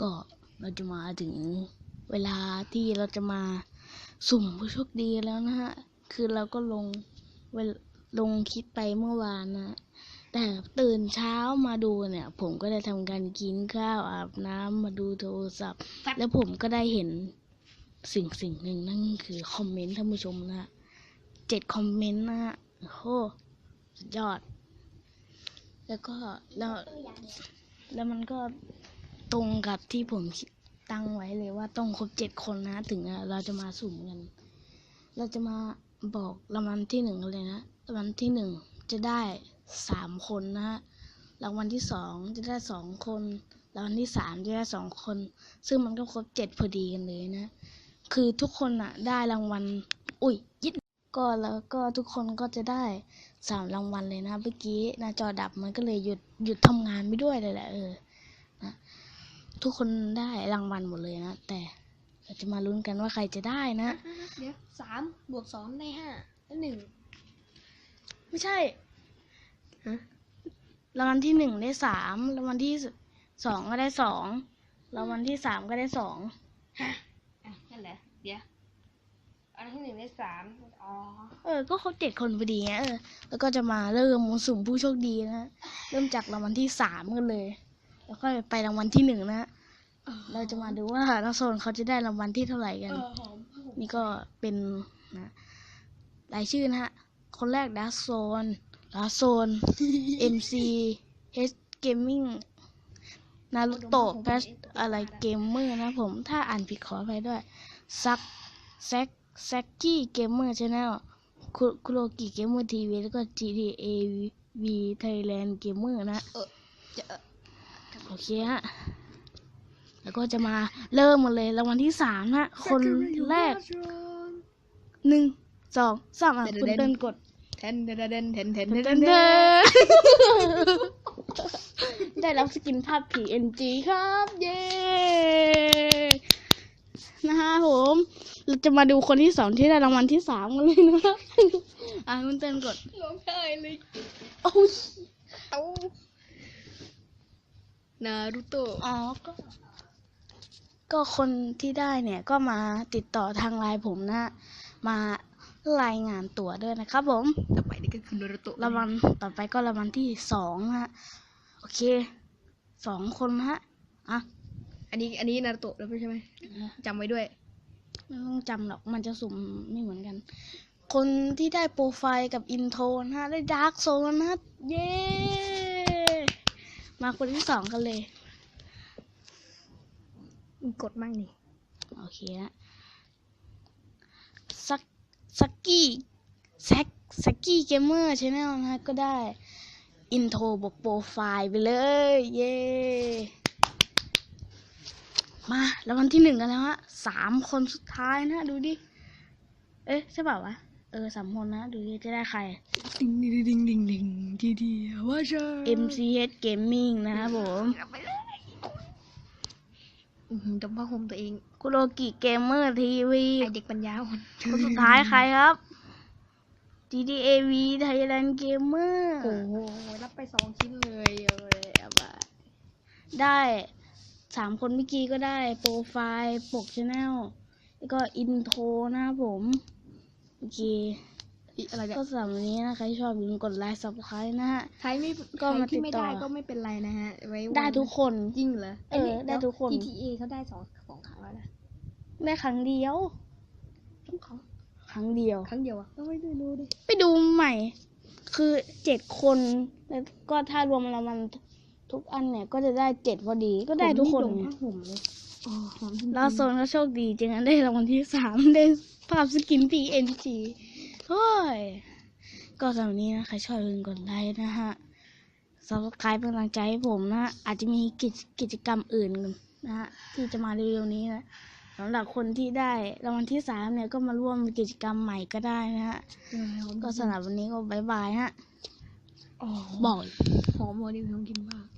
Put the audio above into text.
ก็เราจะมาถึงเวลาที่เราจะมาสุ่มผู้โชคดีแล้วนะฮะ คือเราก็ลงเวลลงคลิปไปเมื่อวานนะ แต่ตื่นเช้ามาดูเนี่ย ผมก็ได้ทำการกินข้าวอาบน้ำมาดูโทรศัพท์ แล้วผมก็ได้เห็นสิ่งสิ่งหนึ่งนั่นคือคอมเมนต์ท่านผู้ชมนะฮะเจ็ดคอมเมนต์นะฮะโอ้โหสุดยอด แล้วก็แล้วแล้วมันก็ ตรงกับที่ผมตั้งไว้เลยว่าต้องครบเจ็ดคนนะ ถึงเราจะมาสุ่มกัน เราจะมาบอกรางวัลที่หนึ่งเลยนะรางวัลที่หนึ่งจะได้สามคนนะฮะรางวัลที่สองจะได้สองคนรางวัลที่สามจะได้สองคน ซึ่งมันก็ครบเจ็ดพอดีกันเลยนะ คือทุกคนอะได้รางวัล อุ้ยยิดก็แล้วก็ทุกคนก็จะได้สามรางวัลเลยนะเมื่อกี้หน้าจอดับมันก็เลยหยุดหยุดทำงานไปด้วยเลยแหละเออ ทุกคนได้รางวัลหมดเลยนะ แต่เราจะมาลุ้นกันว่าใครจะได้นะ เดี๋ยวสามบวกสองได้ห้าแล้วหนึ่งไม่ใช่ฮะรางวัลที่หนึ่งได้สามรางวัลที่สองก็ได้สองรางวัลที่สามก็ได้สองฮะอะนั่นแหละเดี๋ยวอันที่หนึ่งได้สามอ๋อ เออ ก็ครบเจ็ดคนพอดีไงเออ แล้วก็จะมาเริ่มสุ่มผู้โชคดีนะ เริ่มจากรางวัลที่สามกันเลย แล้วก็ไปรางวัลที่หนึ่งนะเราจะมาดูว่านักโซนเขาจะได้รางวัลที่เท่าไหร่กันเออหอมนี่ก็เป็นนะรายชื่อนะฮะ คนแรกดัสโซนดัสโซน MC H Gaming นารุโตะแพชอะไรเกมเมอร์นะผม ถ้าอ่านผิดขออภัยด้วย ซักแซกแซกกี้เกมเมอร์ชาแนลคุโรกิเกมเมอร์ทีวีแล้วก็ GTA V Thailand Gamer นะจะเออ โอเคฮะ แล้วก็จะมาเริ่มกันเลยรางวัลที่สามนะคนแรกหนึ่งสองสามอะคุณเดินกดเทนเทนเทนเทนเทนเดินเทเดินนเทเดินนได้รับสกินภาพ PNG ครับ เย้นะฮะผมเราจะมาดูคนที่สองที่ได้รางวัลที่สามกันเลยนะครับอะคุณเต้นกดร้องไห้เลยโอ้ยเอ้า นารูโตะอ๋อก็ก็คนที่ได้เนี่ยก็มาติดต่อทางไลน์ผมนะ มารายงานตัวด้วยนะครับผม ต่อไปนี่ก็คือนารูโตะรางวัลต่อไปก็รางวัลที่สองนะฮะโอเคสองคนนะฮะอะอันนี้อันนี้นารูโตะแล้วใช่ไหมจำไว้ด้วยไม่ต้องจำหรอกมันจะสุ่มไม่เหมือนกัน คนที่ได้โปรไฟล์กับอินโทรนะฮะ ได้ดาร์กโซนนะฮะเย้ มาคนที่สองกันเลย กดมั่งนี่โอเคฮะซักซักกี้แซกซักกี้เกมเมอร์ชแนลนะฮะก็ได้ อินโทรบวกโปรไฟล์ไปเลย เย้ มาแล้ววันที่หนึ่งกันแล้วฮะสามคนสุดท้ายนะ ดูดิ เอ๊ะ ใช่เปล่าวะ เออสามคนนะดูดิจะได้ใครดิงดิงดิงดิงดิงทีดีว่าจะ MCH Gaming นะครับผมไปเลยอื้อหือจำผ้าห่มตัวเองคุโรกิเกมเมอร์ทีวีไอเด็กปัญญาอ่อนคนสุดท้ายใครครับ GDAV Thailand Gamer โอ้โหรับไปสองชิ้นเลยเอาเลยเอาไปได้สามคนเมื่อกี้ก็ได้ โปรไฟล์ ปกชแนลแล้วก็อินโทรนะครับผม โอเคอีอะไรเนี่ยก็สำหรับวันนี้นะใครชอบอย่าลืมกดไลค์ subscribe นะฮะ ใครไม่ก็มาใครที่ไม่ติดต่อได้ก็ไม่เป็นไรนะฮะ ไว้วันได้ทุกคน จริงเหรอเออ ได้ทุกคนแล้ว GTA เขาได้สองสองครั้งแล้วนะได้ครั้งเดียวทุกครั้งครั้งเดียว ครั้งเดียวอะก็ไม่ได้รู้ดิ ไปดูใหม่ คือเจ็ดคนแล้วก็ถ้ารวมรางวัลทุกอันเนี่ยก็จะได้เจ็ดพอดี ก็ได้ทุกคนผมไงดมผ้าห่มเลย โอ้หอมจริงๆแล้วโซนก็โชคดีจริงๆได้รางวัลที่สามได้ภาพสกิน PNG โอ้ย ก็สำหรับวันนี้นะ ใครชอบอย่าลืมกดไลค์นะฮะ subscribe เป็นกำลังใจให้ผมนะ อาจจะมีกิจกิจกรรมอื่นนะฮะที่จะมาเร็วๆนี้นะสำหรับคนที่ได้รางวัลที่สามเนี่ยก็มาร่วมกิจกรรมใหม่ก็ได้นะฮะเออหอมก็สำหรับวันนี้ก็บายบายฮะอ๋อบอกหอมวันนี้ผมกินมาก